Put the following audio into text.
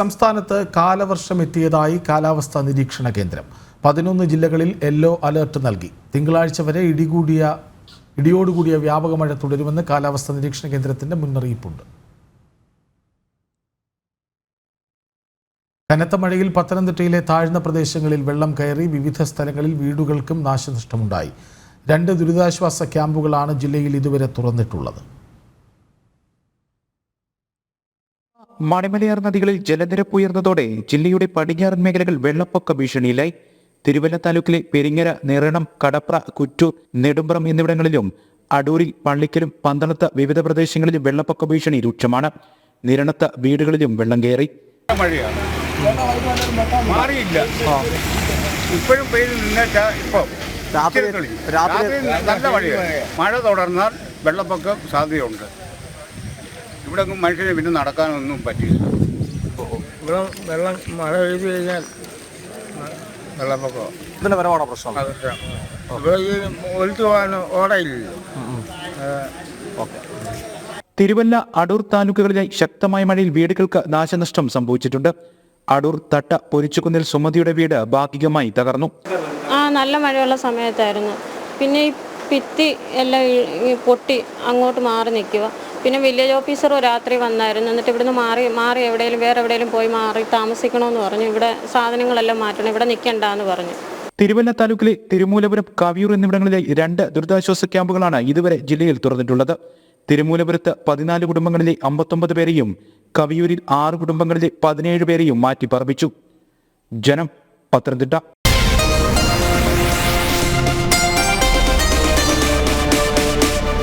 സംസ്ഥാനത്ത് കാലവർഷം എത്തിയതായി കാലാവസ്ഥാ നിരീക്ഷണ കേന്ദ്രം. പതിനൊന്ന് ജില്ലകളിൽ യെല്ലോ അലേർട്ട് നൽകി. തിങ്കളാഴ്ച വരെ ഇടികൂടിയ ഇടിയോടുകൂടിയ വ്യാപക മഴ തുടരുമെന്ന് കാലാവസ്ഥാ നിരീക്ഷണ കേന്ദ്രത്തിന്റെ മുന്നറിയിപ്പുണ്ട്. കനത്ത മഴയിൽ പത്തനംതിട്ടയിലെ താഴ്ന്ന പ്രദേശങ്ങളിൽ വെള്ളം കയറി വിവിധ സ്ഥലങ്ങളിൽ വീടുകൾക്കും നാശനഷ്ടമുണ്ടായി. രണ്ട് ദുരിതാശ്വാസ ക്യാമ്പുകളാണ് ജില്ലയിൽ ഇതുവരെ തുറന്നിട്ടുള്ളത്. മണിമലയാർ നദികളിൽ ജലനിരപ്പ് ഉയർന്നതോടെ ജില്ലയുടെ പടിഞ്ഞാറൻ മേഖലകൾ വെള്ളപ്പൊക്ക ഭീഷണിയിലായി. തിരുവല്ല താലൂക്കിലെ പെരിങ്ങര നിറണം കടപ്ര കുറ്റൂർ നെടുമ്പ്രം എന്നിവിടങ്ങളിലും അടൂരിൽ പള്ളിക്കലും പന്തളത്ത് വിവിധ പ്രദേശങ്ങളിലും വെള്ളപ്പൊക്ക ഭീഷണി രൂക്ഷമാണ്. നിരണത്ത് വീടുകളിലും വെള്ളം കയറി. മാറിയില്ല. ഇപ്പോഴും പെയ്ത് നിന്നേച്ചാ ഇപ്പം രാത്രി നല്ല മഴയാണ്. മഴ തുടർന്നാൽ വെള്ളപ്പൊക്കം സാധ്യതയുണ്ട്. ഇവിടെ മനുഷ്യന് പിന്നെ നടക്കാനൊന്നും പറ്റില്ല ഇവിടെ വെള്ളം മഴ പെയ്ത് കഴിഞ്ഞാൽ വെള്ളപ്പൊക്കം ഇതിന്റെ വരവാണോ പ്രശ്നം. ഇവിടെ ഈ ഒലിച്ചു പോകാൻ ഓടയില്ലല്ലോ. തിരുവല്ല അടൂർ താലൂക്കുകളിലായി ശക്തമായ മഴയിൽ വീടുകൾക്ക് നാശനഷ്ടം സംഭവിച്ചിട്ടുണ്ട്. അടൂർ തട്ട പൊരിച്ചുകുന്നിൽ സുമതിയുടെ വീട് ഭാഗികമായി തകർന്നു. ആ നല്ല മഴയുള്ള സമയത്തായിരുന്നു. പിന്നെ ഈ ഭിത്തി എല്ലാം ഈ- ഈ പൊട്ടി അങ്ങോട്ട് മാറി നിൽക്കുക. പിന്നെ വില്ലേജ് ഓഫീസർ രാത്രി വന്നായിരുന്നു. എന്നിട്ട് ഇവിടുന്ന് മാറി മാറി എവിടെയെങ്കിലും വേറെ എവിടെയെങ്കിലും പോയി മാറി താമസിക്കണമെന്ന് പറഞ്ഞു. ഇവിടെ സാധനങ്ങളെല്ലാം മാറ്റണം. ഇവിടെ നിൽക്കണ്ടെന്ന് പറഞ്ഞു. തിരുവല്ല താലൂക്കിലെ തിരുമൂലപുരം കവിയൂർ എന്നിവിടങ്ങളിലെ രണ്ട് ദുരിതാശ്വാസ ക്യാമ്പുകളാണ് ഇതുവരെ ജില്ലയിൽ തുറന്നിട്ടുള്ളത്. തിരുമൂലപുരത്ത് പതിനാല് കുടുംബങ്ങളിലെ അമ്പത്തൊമ്പത് പേരെയും കവിയൂരിൽ ആറ് കുടുംബങ്ങളിലെ പതിനേഴ് പേരെയും മാറ്റി പറപ്പിച്ചു ജനം പത്തനംതിട്ട.